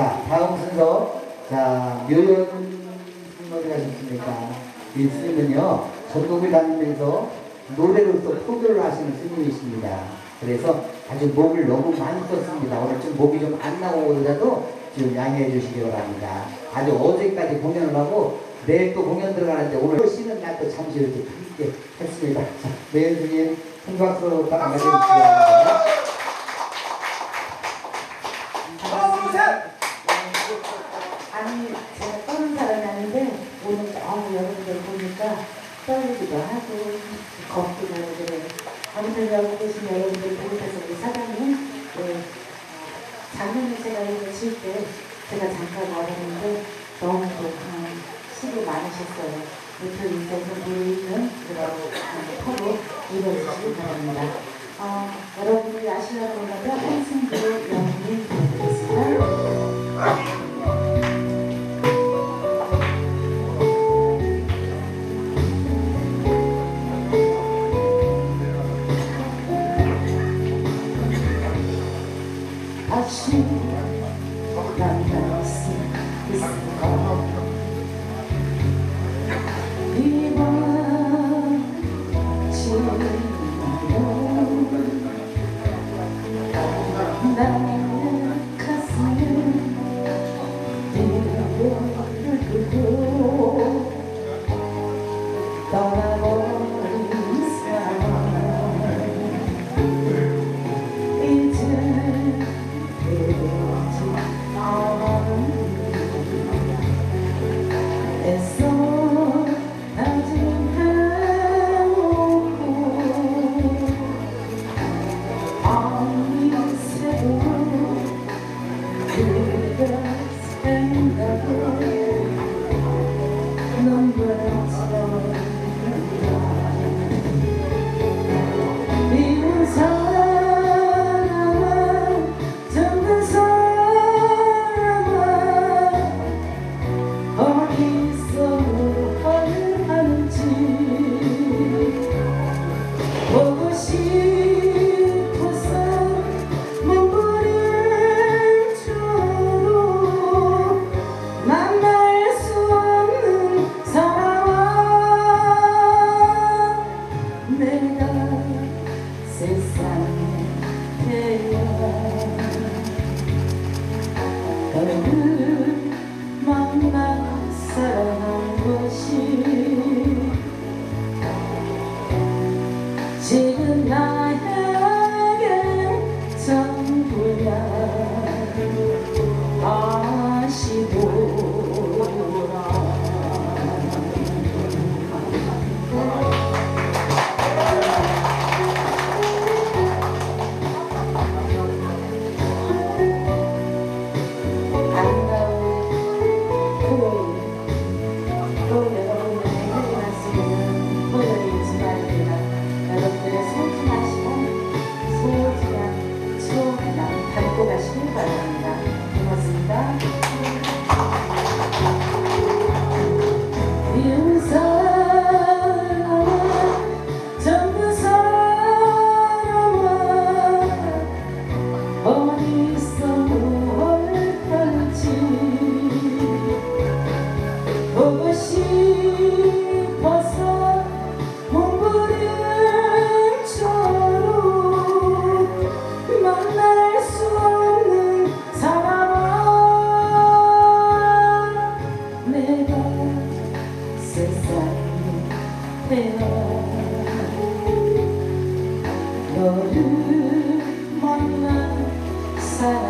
자, 다음 순서. 자, 묘연 어디 가셨습니까? 이 스님은요, 전국을 다니면서 노래로서 포교를 하시는 스님이십니다. 그래서 아주 목을 너무 많이 썼습니다. 오늘 좀 목이 좀 안 나오더라도 좀 양해해 주시기 바랍니다. 아주 어제까지 공연을 하고 내일 또 공연 들어가는데 오늘 쉬는 날 또 잠시 이렇게 크게 했습니다. 자, 묘연 스님 큰 박수로 맞아주시기 바랍니다. 아니 제가 떠는 사람이 아닌데 너무 여러분들 보니까 떨리기도 하고 겁도 나고 그래요. 아무튼 여기 계신 여러분들 보면서 우리 사장님 네, 어, 작년에 제가 이거 칠때 제가 잠깐 와봤는데 너무 독한 시이 많으셨어요. 이틀 인생에서 보이는 그런 터로 이루어지시기 바랍니다. 어, 여러분들이 아시려고 하면 한승규 연기 부탁드리겠습니다. 지금 사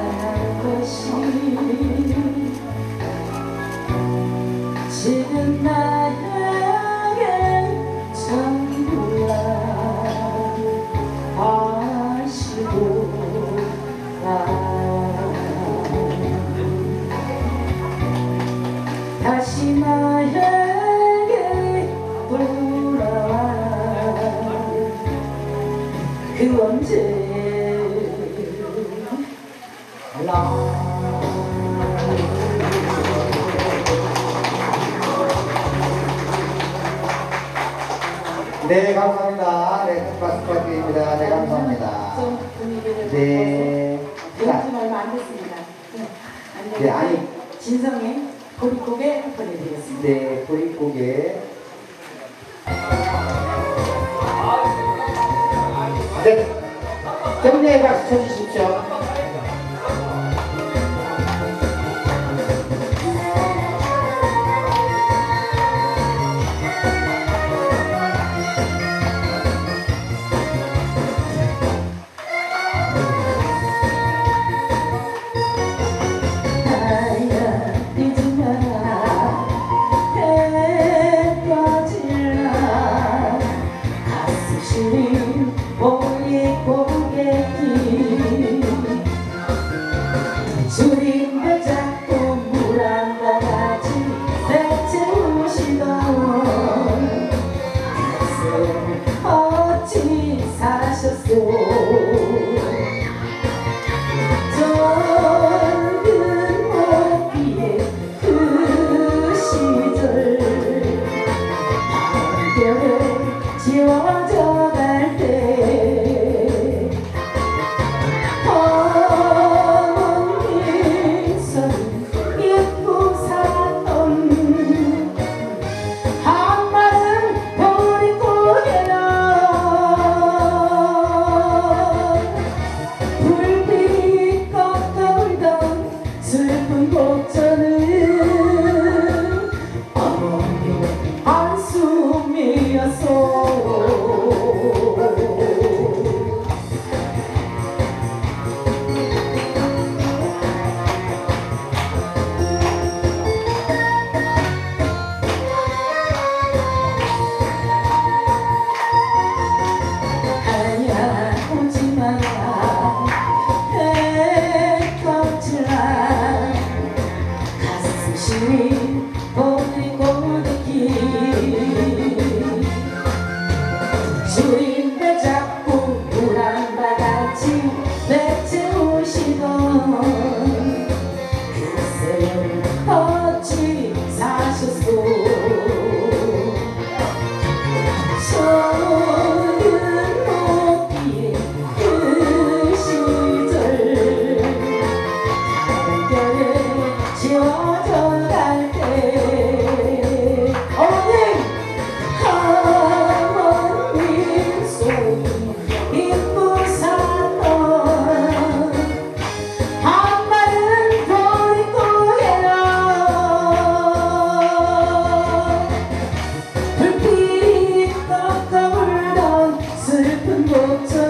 네, 감사합니다. 네, 큰 박수 부탁드립니다. 네, 감사합니다. 좀 분위기를 네. 바꿔서 자, 배운 지 얼마 안 됐습니다. 네. 아니 네, 아니. 진성의 보릿고개 보내드리겠습니다. 네, 보릿고개. 네, 격려의 박수 쳐주십시오. 지워 슬픈 곡전은 어